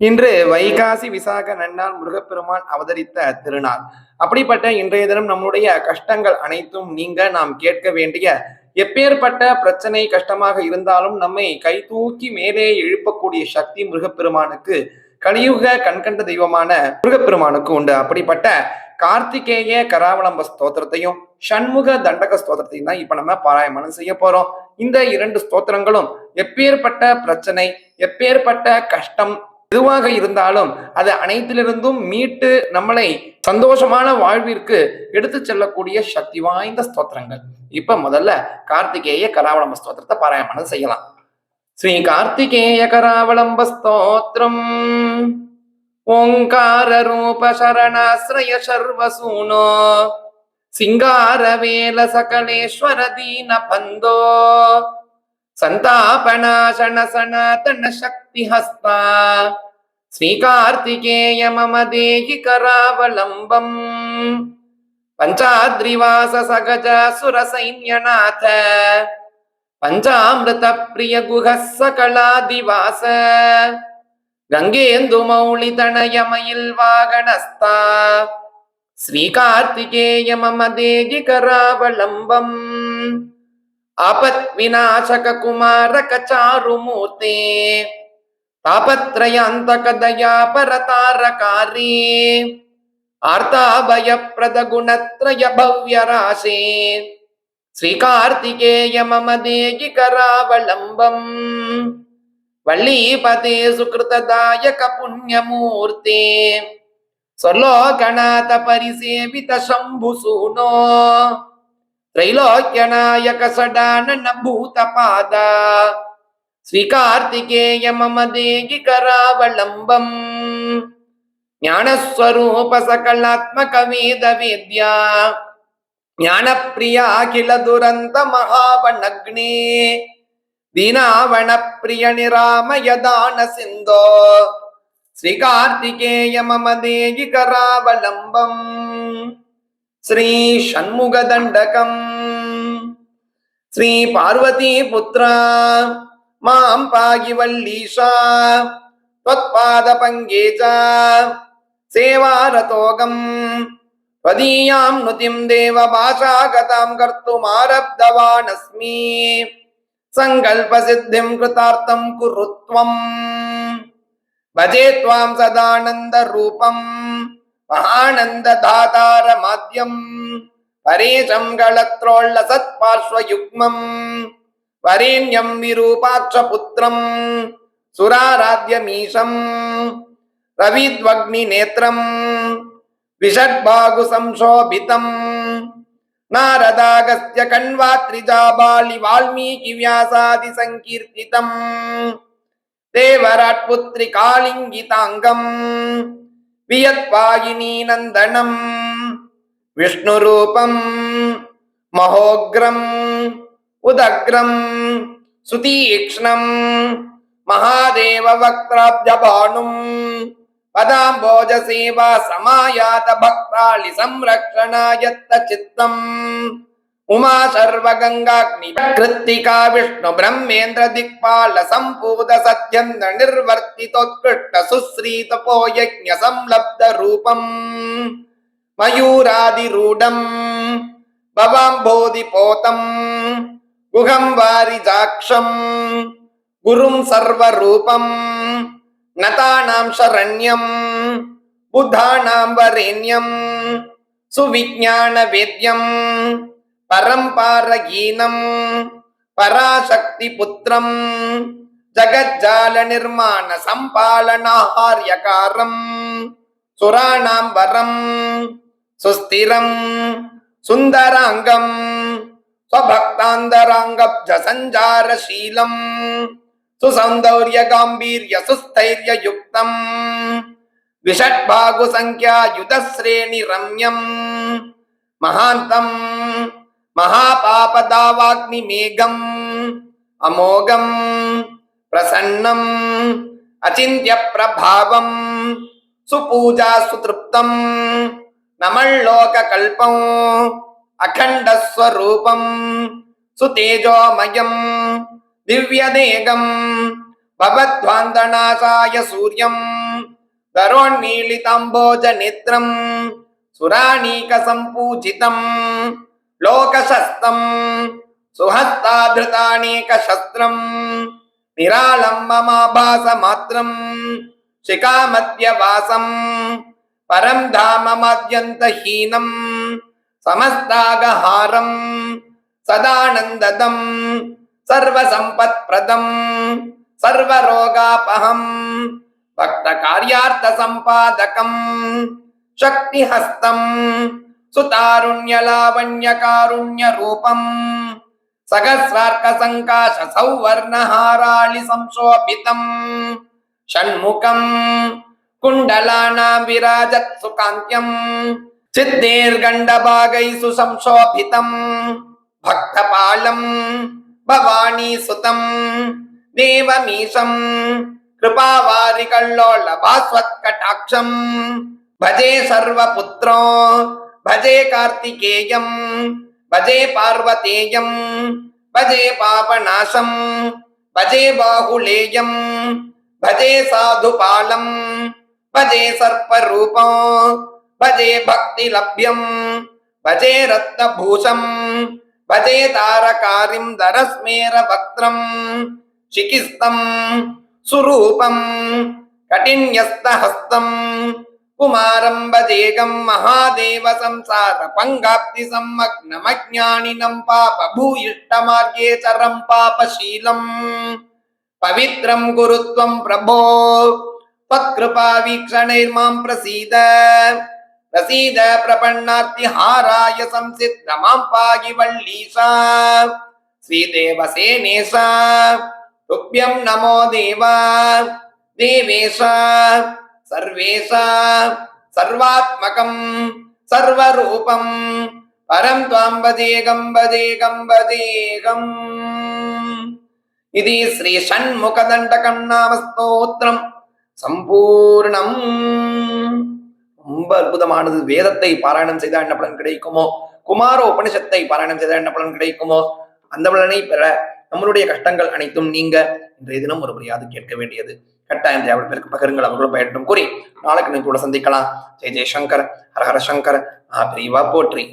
இன்று வைகாசி விசாக நன்னாள் முருகப்பெருமான் அவதரித்த திருநாள். அப்படிப்பட்ட இன்றைய தினம் நம்முடைய கஷ்டங்கள் அனைத்தும் நீங்க நாம் கேட்க வேண்டிய எப்பேற்பட்ட பிரச்சனை கஷ்டமாக இருந்தாலும் நம்மை கை தூக்கி மேலே எழுப்பக்கூடிய சக்தி முருகப்பெருமானுக்கு கலியுக கண்கண்ட தெய்வமான முருகப்பெருமானுக்கு உண்டு. அப்படிப்பட்ட கார்த்திகேய கராவலம்ப ஸ்தோத்திரத்தையும் சண்முக தண்டக ஸ்தோத்திரத்தையும் தான் இப்ப நம்ம பாராயணம் செய்ய போறோம். இந்த இரண்டு ஸ்தோத்திரங்களும் எப்பேற்பட்ட பிரச்சனை எப்பேற்பட்ட கஷ்டம் எதுவாக இருந்தாலும் அது அனைத்திலிருந்தும் மீட்டு நம்மளை சந்தோஷமான வாழ்விற்கு எடுத்து செல்லக்கூடிய சக்தி வாய்ந்த ஸ்தோத்திரங்கள் இப்ப முதல்ல கார்த்திகேய கராவலம்ப ஸ்தோத்திரத்தை பாராயணம் செய்யலாம் ஸ்ரீ கார்த்திகேய கராவலம்ப ஸ்தோத்திரம் ஓங்கார ரூப சரணாசிரய சர்வசூனோ சிங்காரவேல சகலேஸ்வர தீன பந்தோ ಸಂತಾಪನಾಶನ ಸನಾತನ ಶಕ್ತಿ ಹಸ್ತ శ్రీకార్తికేయ మమ దేహి కరావలంబం పంచాద్రివాస సగజ సుర సైన్యనాథ పంచామృత ప్రియ గుహ సకళాదివాస గంగేందు మౌళితనయమయిల్ వాగణస్థ శ్రీకార్తికేయ మమ దేహి కరావలంబం ఆపత్ వినాశక కుమారక చారుమూర్తే कुमारक चारुमूर्ते तापत्रयान्तक दया परतारकारी आर्ताभयप्रद गुणत्रय भव्य राशे श्रीकार्तिकेय मम देहि करावलम्बम् वल्लीपते सुकृतदायक पुण्यमूर्ते स्वलोकनाथ परिसेवित शम्भुसूनो त्रैलोक्यनायक सडानन भूतपाद ஸ்ரீகார்த்திகேய மம தேகி கராவளம்பம் ஞானஸ்வரூப சகலாத்மகவேத வேத்யா. ஞானப்பிரியா கில துரந்த மகாவணக்னே दीनावणप्रिय निरामयदान सिन्धो श्रीकार्तिकेय मम देहि करावलम्बम् श्रीषण्मुखदण्डकम् श्रीपार्वतीपुत्र மாம் பாகி வல்லீஷா त्वत्पाद पङ्गे च सेवारतोऽगम् त्वदीयां नुतिं देवभाषागतां कर्तुमारब्धवानस्मि सङ्कल्पसिद्धिं कृतार्थं कुरु त्वम् भजे त्वां सदानन्दरूपं महानन्दधातारमाद्यं परेशं गलत्रोल्लसत्पार्श्वयुग्मम् వరేణ్యం విరూపాక్ష పుత్రం సురారాధ్యమీశం రవిద్వగ్ని నేత్రం విషడ్భాగు సంశోభితం నారదాగస్త్య కణ్వాత్రిజాబాళి వాల్మీకి వ్యాసాది సంకీర్తితం దేవరాట్పుత్రి కాళింగితాంగం వియత్పాయినీ నందనం విష్ణురూపం మహోగ్రం उदग्रम् सुतीक्ष्णम् महादेववक्त्राब्जभानुम् पदाम्बोजसेवा समायात भक्तालि संरक्षणायत्त चित्तम् उमा सर्वगङ्गाग्नि कृत्तिका विष्णु ब्रह्मेन्द्र दिक्पाल सम्पूत सत्यन्द्र निर्वर्तितोत्कृष्ट सुश्रीतपो यज्ञ संलब्ध रूपम् मयूरादिरूढम् भवाम्भोधिपोतम् குகம் வாரிஜாட்சம் குரும் சர்வரூபம். நதானாம் சரண்யம். புத்தானாம் வரேண்யம். சுவிஜான வேத்யம். பரம்பாரகீனம் பராசக்தி புத்திரம். ஜகஜால நிர்மாண சம்பாலனாகாரியகாரம். சுராணாம் வரம். சுஸ்திரம். சுந்தராங்கம். స్వభక్తాంతరాంగబ్జ సంచారశీలం సుసౌందర్య గాంభీర్య సుస్థైర్య సుస్థైర్యయుక్తం విషడ్భాగు సంఖ్యాయుత శ్రేణి రమ్యం మహాంతం మహాపాపదావాగ్ని మేఘం అమోఘం ప్రసన్నం అచింత్య ప్రభావం సుపూజా సుతృప్తం నమల్లోక కల్పం அகண்டஸ்வரூபம் சுதேஜோமயம் திவ்யதேகம் பவத்வாந்தநாசாய சூரியம் தரோன்மீலிதாம்போஜநேத்திரம் சுராணீகசம்பூஜிதம் லோகசஸ்தம் சுஹஸ்தாதிருதானேகசஸ்திரம் நிராலம்பமாபாசமாத்திரம் சிகாமத்யவாசம் பரம் தாமமாத்யந்தஹீனம் సమస్తాగహారం సదానందదం సర్వసంపత్ప్రదం సర్వరోగాపహం భక్త కార్యార్థ సంపాదకం శక్తిహస్తం సుతారుణ్యలావణ్యకారుణ్యరూపం సహస్రార్క సంకాశ సౌవర్ణహారాళి సంశోభితం షణ్ముఖం కుండలానా విరాజత్ సుకాంత్యం विराजत् सुकान्त्यम् चित्तेर्गण्डभागैः संशोभितम् भक्तपालम् भवानीसुतम् देवमीशम् कृपावारिकल्लोलभास्वत्कटाक्षम् भजे सर्वपुत्रो भजे कार्तिकेयम् भजे पार्वतेयम् भजे पापनाशम् भजे बाहुलेयम् भजे साधुपालम् भजे सर्परूपं भजे भक्तिलभ्यम् भजे रत्नभूषम् भजे तारकारिं दरस्मेरवक्त्रम् शिकिस्तम् सुरूपम् कटिन्यस्तहस्तम् कुमारं भजेगं महादेव संसार पङ्गाप्ति सम्मग्नमज्ञानिनं पापभूयिष्टमार्गे चरं पापशीलम् पवित्रं कुरु त्वं प्रभो त्वत्कृपा वीक्षणैर्मां प्रसीद பிரசீத பிரபன்னார்த்தி ஹாராய சம்சித்ரமாம் பாகி வள்ளீசா ஸ்ரீதேவசேனேசா துப்பியம் நமோ தேவா. தேவேசா. சர்வேசா. சர்வாத்மகம். சர்வரூபம். பரம் துவாம்பதேகம் பதேகம் பதேகம் இது ஸ்ரீ ஷண்முகதண்டகம் நாம ஸ்தோத்திரம். சம்பூர்ணம். ரொம்ப அற்புதமானது. வேதத்தை பாராயணம் செய்தால் என்ன பலன் கிடைக்குமோ? குமார உபனிஷத்தை பாராயணம் செய்தால் என்ன பலன் கிடைக்குமோ? அந்த பலனை பெற நம்மளுடைய கஷ்டங்கள் அனைத்தும் நீங்க இன்றைய தினம் ஒரு முறையாவது கேட்க வேண்டியது. கட்டாயம் தேவையான பேருக்கு பகிருங்கள். அவர்களும் பயட்டும் கூறி நாளைக்கு நீங்கள் கூட சந்திக்கலாம். ஜெய் ஜெய்சங்கர் ஹரஹர சங்கர் ஆ பிரிவா போற்றி.